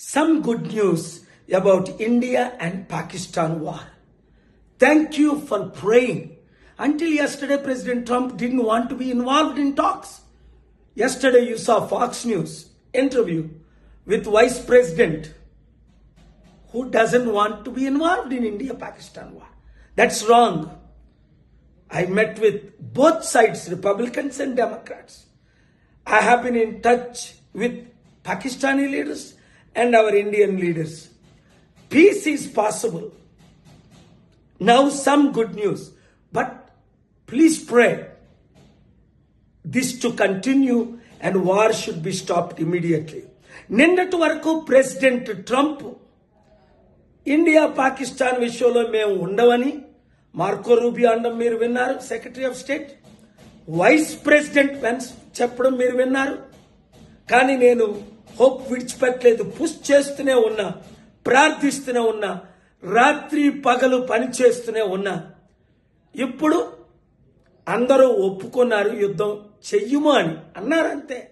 some good news about India and Pakistan war. Thank you for praying. Until yesterday, President Trump didn't want to be involved in talks. Yesterday, you saw Fox News interview with Vice President who doesn't want to be involved in India Pakistan war. That's wrong. I met with both sides, Republicans and Democrats. I have been in touch with Pakistani leaders and our Indian leaders. Peace is possible. Now, some good news, but please pray this to continue and war should be stopped immediately. నిన్నటి వరకు president Trump India Pakistan విషయంలో మేము ఉండవని Marco Rubio అనడం మీరు విన్నారు secretary of state vice president pens చెప్పడం మీరు విన్నారు కానీ నేను హోప్ విడిచిపెట్టలేదు. పుష్ చేస్తూనే ఉన్నా ప్రార్థిస్తూనే ఉన్నా రాత్రి పగలు పని చేస్తూనే ఉన్నా. ఇప్పుడు అందరూ ఒప్పుకున్నారు యుద్ధం చెయ్యుమా అని. అన్నారంతే.